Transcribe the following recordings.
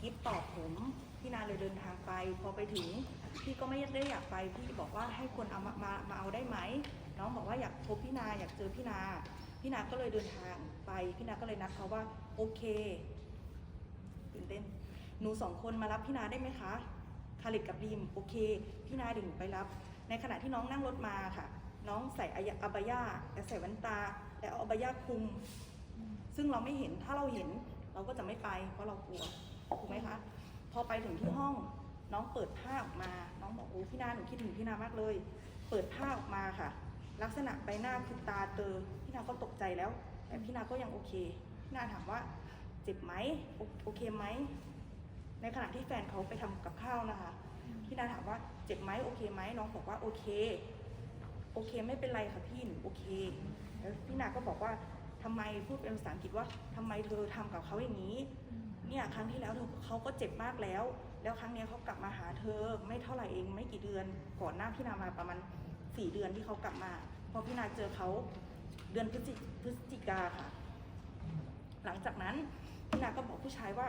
กิฟตอบผมพี่นาเลยเดินทางไป พอไปถึงพี่ก็ไม่ได้อยากไปพี่บอกว่าให้คนเอามามามาเอาได้ไหมน้องบอกว่าอยากพบพี่นาอยากเจอพี่นา พี่นาก็เลยเดินทางไปพี่นาก็เลยนัดเขาว่าโอเคตื่นเต้นหนูสองคนมารับพี่นาได้ไหมคะคาริตกับดีมโอเค พี่นาเดี๋ยวหนูไปรับ ในขณะที่น้องนั่งรถมาค่ะ น้องใส่อายะอบายาแต่ใส่แว่นตา และเอาอบายาคลุม ซึ่งเราไม่เห็นถ้าเราเห็นเราก็จะไม่ไปเพราะเรากลัว ถูกไหมคะพอไปถึงที่ห้องน้องเปิดผ้าออกมา น้องบอกโอ้พี่นาหนูคิดถึงพี่นามากเลย เปิดผ้าออกมาค่ะ ลักษณะใบหน้าคือตาเตอพี่นาก็ตกใจแล้ว แต่พี่นาก็ยังโอเคพี่นาถามว่าเจ็บไหมโอโอเคไหมในขณะที่แฟนเขาไปทำกับข้าวนะคะพี่นาถามว่าเจ็บไหมโอเคไหมน้องบอกว่าโอเค โอเคไม่เป็นไรค่ะพี่หนูโอเค แล้วพี่นาก็บอกว่า ทำไมพูดเป็นภาษาอังกฤษว่าทำไมเธอทำกับเขาอย่างนี้ เนี่ยครั้งที่แล้วเธอเขาก็เจ็บมากแล้ว แล้วครั้งเนี้ยเขากลับมาหาเธอไม่เท่าไหร่เองไม่กี่เดือน ก่อนหน้าพี่นามาประมาณสี่เดือนที่เขากลับมา พอพี่นาเจอเขาเดือนพฤศจิพฤศจิกาค่ะ หลังจากนั้นพี่นาก็บอกผู้ชายว่า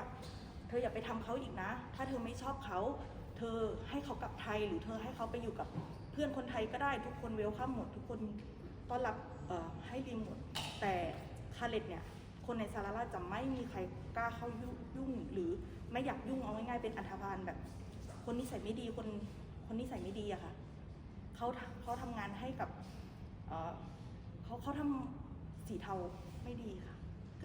เธออย่าไปทำเขาอีกนะ ถ้าเธอไม่ชอบเขา เธอให้เขากลับไทยหรือเธอให้เขาไปอยู่กับเพื่อนคนไทยก็ได้ทุกคนเวลคัมหมด ทุกคนต้อนรับเอ่อให้ดีหมด แต่คาเลตเนี่ยคนในซาราราจะไม่มีใครกล้าเข้ายุ่งยุ่งหรือไม่อยากยุ่งเอาง่ายๆเป็นอันธพาลแบบ คนนิสัยไม่ดีคนคนนิสัยไม่ดีอะค่ะเขาเขาทำงานให้กับเอ่อเขาเขาทำสีเทาไม่ดีค่ะ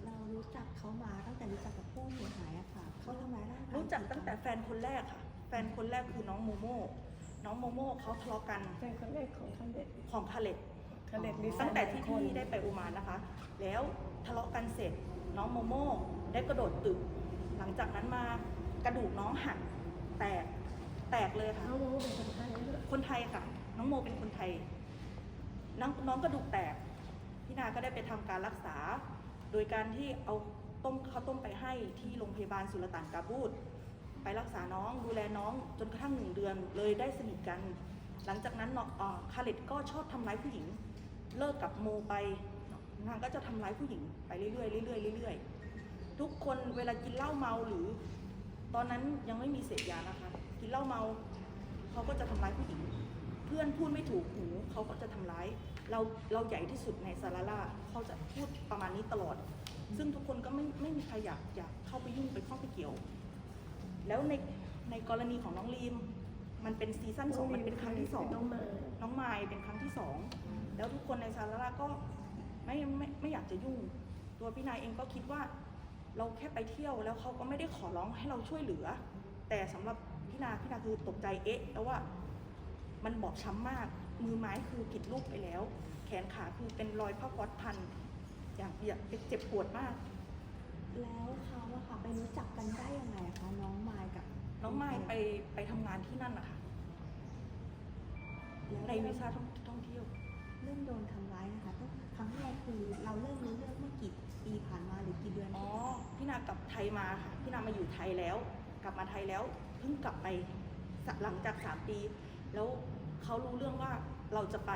เรารู้จักเขามาตั้งแต่รู้จักกับผู้เสียหายอะค่ะเขาทำร้ายร่างกายรู้จักตั้งแต่แฟนคนแรกค่ะ แฟนคนแรกคือน้องโมโม่น้องโมโม่เขาทะเลาะกันเป็นคนแรกของคันเด็ดของคาเลต คันเด็ดมีตั้งแต่ที่คน พี่ได้ไปโอมานนะคะ แล้วทะเลาะกันเสร็จน้องโมโม่ได้กระโดดตึก หลังจากนั้นมากระดูกน้องหักแตกแตกเลยค่ะ น้องโมเป็นคนไทยด้วยคนไทยค่ะ น้องโมเป็นคนไทยน้องน้องกระดูกแตกพี่นาก็ได้ไปทำการรักษา โดยการที่เอาต้มข้าวต้มไปให้ที่โรงพยาบาลสุลต่านกาบูดไปรักษาน้องดูแลน้องจนกระทั่งหนึ่งเดือนเลยได้สนิทกัน หลังจากนั้นน้องอ่าคาเลตก็ชอบทำร้ายผู้หญิง เลิกกับโมไปนางก็จะทำร้ายผู้หญิงไปเรื่อยๆเรื่อยๆเรื่อยๆทุกคนเวลากินเหล้าเมาหรือ ตอนนั้นยังไม่มีเสพยานะคะกินเหล้าเมาเขาก็จะทำร้ายผู้หญิง เพื่อนพูดไม่ถูกหูเขาก็จะทำร้ายเราเราใหญ่ที่สุดในซาลาล่าเขาจะพูดประมาณนี้ตลอด ซึ่งทุกคนก็ไม่ไม่มีใครอยากอยากเข้าไปยุ่งไปข้าไปเกี่ยว แล้วในในกรณีของน้องลีม มันเป็นซีซั่นสองมันเป็นครั้งที่สองน้องมาน้องไมายเป็นครั้งที่สองแล้วทุกคนในซาลาล่าก็ไม่ไม่ไม่อยากจะยุ่ง ตัวพี่นายเองก็คิดว่า เราแค่ไปเที่ยวแล้วเขาก็ไม่ได้ขอร้องให้เราช่วยเหลือ แต่สำหรับพี่นาพี่นาคือตกใจเอ๊ะแล้วว่ามันบอบช้ำมาก มือไม้คือผิดรูปไปแล้ว แขนขาคือเป็นรอยผ้าก๊อตพันอย่างเปียกเจ็บปวดมาก แล้วเขาอะค่ะไปรู้จักกันได้ยังไงอะคะน้องมายกับ น้องไม้ไปไปทำงานที่นั่นนะคะแล้วในวีซ่าท่องท่องเที่ยว เรื่องโดนทำร้ายนะคะตั้งครั้งแรกคือเราเริ่มรู้เรื่องเมื่อกี่ปีผ่านมาหรือกี่เดือนอ๋อพี่นากลับไทยมาค่ะพี่นามาอยู่ไทยแล้ว กลับมาไทยแล้วเพิ่งกลับไปสหลังจากสามปี แล้วเขารู้เรื่องว่าเราจะไป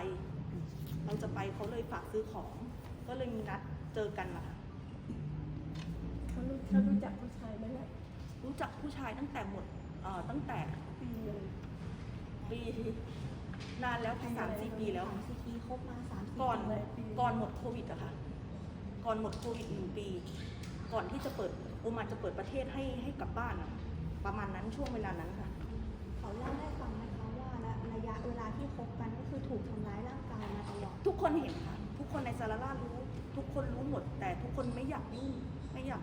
เราจะไปเขาเลยฝากซื้อของ ก็เลยมีนัดเจอกันนะคะเขารู้เขารู้จักผู้ชายไหมล่ะ รู้จักผู้ชายตั้งแต่หมดเอ่อตั้งแต่ปีหนึ่งปีนานแล้วสามสี่ปีแล้ว สามสี่ปีคบมาสามสี่ก่อนปีก่อนหมดโควิดอะค่ะ ก่อนหมดโควิดหนึ่งปี ก่อนที่จะเปิดโอมานจะเปิดประเทศให้ให้กลับบ้านอะประมาณนั้นช่วงเวลานั้นค่ะ เขาเล่าให้ฟังไหมคะว่าระระยะเวลาที่คบกันก็คือถูกทำร้ายร่างกายมาตลอดทุกคนเห็นค่ะ ทุกคนในซาลาล่ารู้ ทุกคนรู้หมด แต่ทุกคนไม่อยากยุ่งไม่อยาก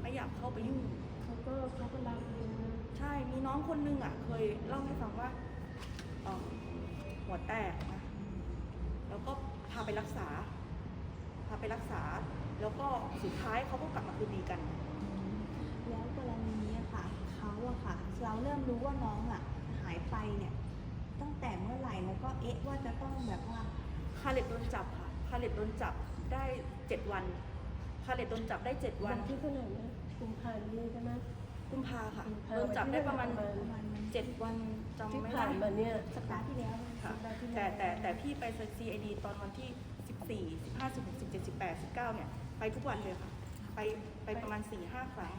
ไม่อยากเข้าไปยุ่งเขา ก็เขาก็รักเองนะใช่มีน้องคนนึงอะ เคยเล่าให้ฟังว่าเอ่อหัวแตกนะแล้วก็พาไปรักษา พาไปรักษา แล้วก็สุดท้ายเขาก็กลับมาคืนดีกัน แล้วกรณีนี้อะค่ะเขาอะค่ะ เราเริ่มรู้ว่าน้องอะหายไปเนี่ย ตั้งแต่เมื่อไหร่แล้วก็เอ๊ะว่าจะต้องแบบว่า คาเลตโดนจับค่ะ คาเลตโดนจับได้เจ็ดวัน คาเลตโดนจับได้เจ็ดวัวันนที่เท่าไหร่นะกุมภาพันธ์นี้ใช่ไหม กุมภาค่ะกุมภาโดนจับได้ประมาณประมาณประมาณนั้นเจ็ดวันจำที่ไม่ผ่าได้นมาเนี่ย สัปดาห์ที่แล้วค่ะสัปดาห์ที่แต่แล้วแต่แต่พี่ไป CID ตอนวันที่ 14 15 16 17 18 19 เนี่ย ไปทุกวันเลยค่ะ ไปไปประมาณ 4-5 ครั้ง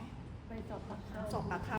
ไปสอบปากคำ สอบปากคำ